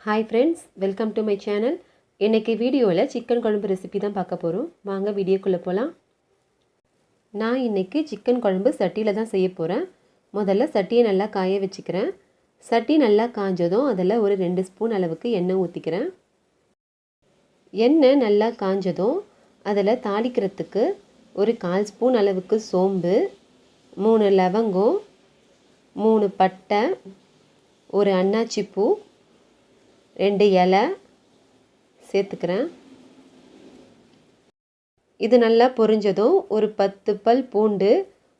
Hi friends welcome to my channel இன்றைக்கி வீடியோவில் chicken குழம்பு ரெசிபி தான் பார்க்க போகிறோம் வாங்க வீடியோக்குள்ளே போகலாம் நான் இன்றைக்கி சிக்கன் குழம்பு சட்டியில் தான் செய்ய போகிறேன் முதல்ல சட்டியை நல்லா காய வச்சுக்கிறேன். சட்டி நல்லா காஞ்சதும் அதில் ஒரு ரெண்டு ஸ்பூன் அளவுக்கு எண்ணெய் ஊற்றிக்கிறேன் எண்ணெய் நல்லா காஞ்சதும் அதில் தாளிக்கிறதுக்கு ஒரு கால் ஸ்பூன் அளவுக்கு சோம்பு மூணு லவங்கம் மூணு பட்டை ஒரு அன்னாச்சி பூ ரெண்டு இலை சேர்த்துக்கிறேன். இது நல்லா பொரிஞ்சதும் ஒரு பத்து பல் பூண்டு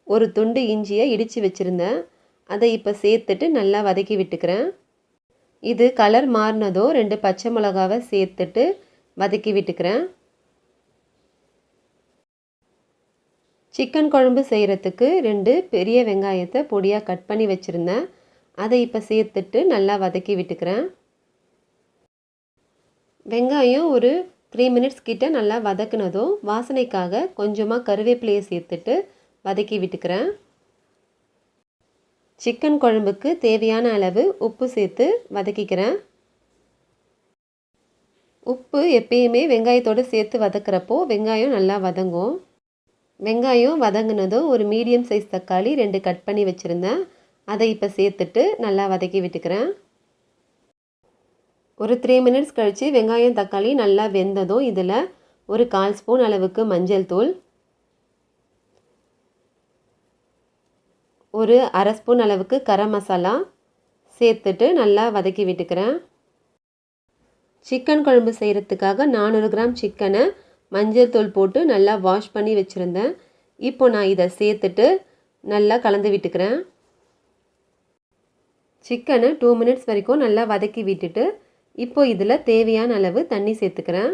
ஒரு துண்டு இஞ்சியை இடித்து வச்சுருந்தேன். அதை இப்போ சேர்த்துட்டு நல்லா வதக்கி விட்டுக்கிறேன். இது கலர் மாறினதும் ரெண்டு பச்சை மிளகாவை சேர்த்துட்டு வதக்கி விட்டுக்கிறேன். சிக்கன் குழம்பு செய்கிறதுக்கு ரெண்டு பெரிய வெங்காயத்தை பொடியாக கட் பண்ணி வச்சுருந்தேன். அதை இப்போ சேர்த்துட்டு நல்லா வதக்கி விட்டுக்கிறேன். வெங்காயம் ஒரு த்ரீ மினிட்ஸ் கிட்ட நல்லா வதக்குனதும் வாசனைக்காக கொஞ்சமாக கருவேப்பிலையை சேர்த்துட்டு வதக்கி விட்டுக்கிறேன். சிக்கன் குழம்புக்கு தேவையான அளவு உப்பு சேர்த்து வதக்கிக்கிறேன். உப்பு எப்பயுமே வெங்காயத்தோடு சேர்த்து வதக்கிறப்போ வெங்காயம் நல்லா வதங்கும். வெங்காயம் வதங்கினதும் ஒரு மீடியம் சைஸ் தக்காளி ரெண்டு கட் பண்ணி வச்சுருந்தேன். அதை இப்போ சேர்த்துட்டு நல்லா வதக்கி விட்டுக்கிறேன். ஒரு த்ரீ மினிட்ஸ் கழித்து வெங்காயம் தக்காளி நல்லா வெந்ததும் இதில் ஒரு கால் ஸ்பூன் அளவுக்கு மஞ்சள் தூள் ஒரு அரை ஸ்பூன் அளவுக்கு கரம் மசாலா சேர்த்துட்டு நல்லா வதக்கி விட்டுக்கிறேன். சிக்கன் குழம்பு செய்கிறதுக்காக நானூறு கிராம் சிக்கனை மஞ்சள் தூள் போட்டு நல்லா வாஷ் பண்ணி வச்சுருந்தேன். இப்போ நான் இதை சேர்த்துட்டு நல்லா கலந்து விட்டுக்கிறேன். சிக்கனை டூ மினிட்ஸ் வரைக்கும் நல்லா வதக்கி விட்டுட்டு இப்போ இதில் தேவையான அளவு தண்ணி சேர்த்துக்கிறேன்.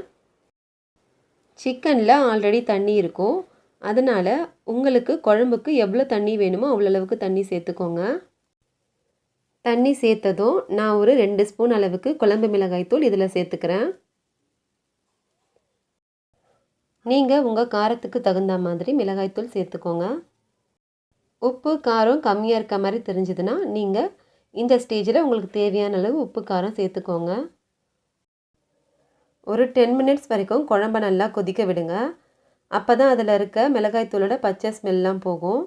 சிக்கனில் ஆல்ரெடி தண்ணி இருக்கும். அதனால் உங்களுக்கு குழம்புக்கு எவ்வளோ தண்ணி வேணுமோ அவ்வளோ அளவுக்கு தண்ணி சேர்த்துக்கோங்க. தண்ணி சேர்த்ததும் நான் ஒரு ரெண்டு ஸ்பூன் அளவுக்கு குழம்பு மிளகாய்த்தூள் இதில் சேர்த்துக்கிறேன். நீங்கள் உங்கள் காரத்துக்கு தகுந்த மாதிரி மிளகாய்த்தூள் சேர்த்துக்கோங்க. உப்பு காரம் கம்மியாக இருக்க மாதிரி தெரிஞ்சதுன்னா நீங்கள் இந்த ஸ்டேஜில் உங்களுக்கு தேவையான அளவு உப்பு காரம் சேர்த்துக்கோங்க. ஒரு டென் மினிட்ஸ் வரைக்கும் குழம்ப நல்லா கொதிக்க விடுங்க. அப்போ தான் அதில் இருக்க மிளகாய்த்தூளோட பச்சை ஸ்மெல்லாம் போகும்.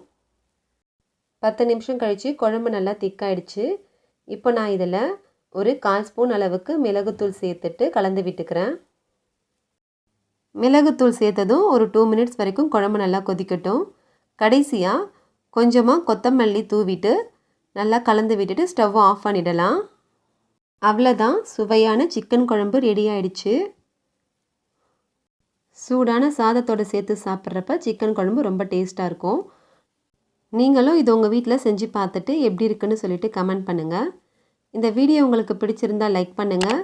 பத்து நிமிஷம் கழித்து குழம்பு நல்லா திக்காயிடுச்சு இப்போ நான் இதில் ஒரு கால் ஸ்பூன் அளவுக்கு மிளகுத்தூள் சேர்த்துட்டு கலந்து விட்டுக்கிறேன். மிளகுத்தூள் சேர்த்ததும் ஒரு டூ மினிட்ஸ் வரைக்கும் குழம்பு நல்லா கொதிக்கட்டும். கடைசியாக கொஞ்சமாக கொத்தமல்லி தூவிட்டு நல்லா கலந்து விட்டுட்டு ஸ்டவ்வை ஆஃப் பண்ணிடலாம். அவ்வளோதான் சுவையான சிக்கன் குழம்பு ரெடி ஆயிடுச்சு. சூடான சாதத்தோடு சேர்த்து சாப்பிட்றப்ப சிக்கன் குழம்பு ரொம்ப டேஸ்ட்டாக இருக்கும். நீங்களும் இது உங்கள் வீட்டில் செஞ்சு பார்த்துட்டு எப்படி இருக்குன்னு சொல்லிட்டு கமெண்ட் பண்ணுங்கள் இந்த வீடியோ உங்களுக்கு பிடிச்சிருந்தால் லைக் பண்ணுங்கள்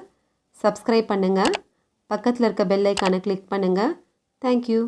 சப்ஸ்கிரைப் பண்ணுங்கள் பக்கத்தில் இருக்க பெல் ஐக்கானை கிளிக் பண்ணுங்கள் தேங்க்யூ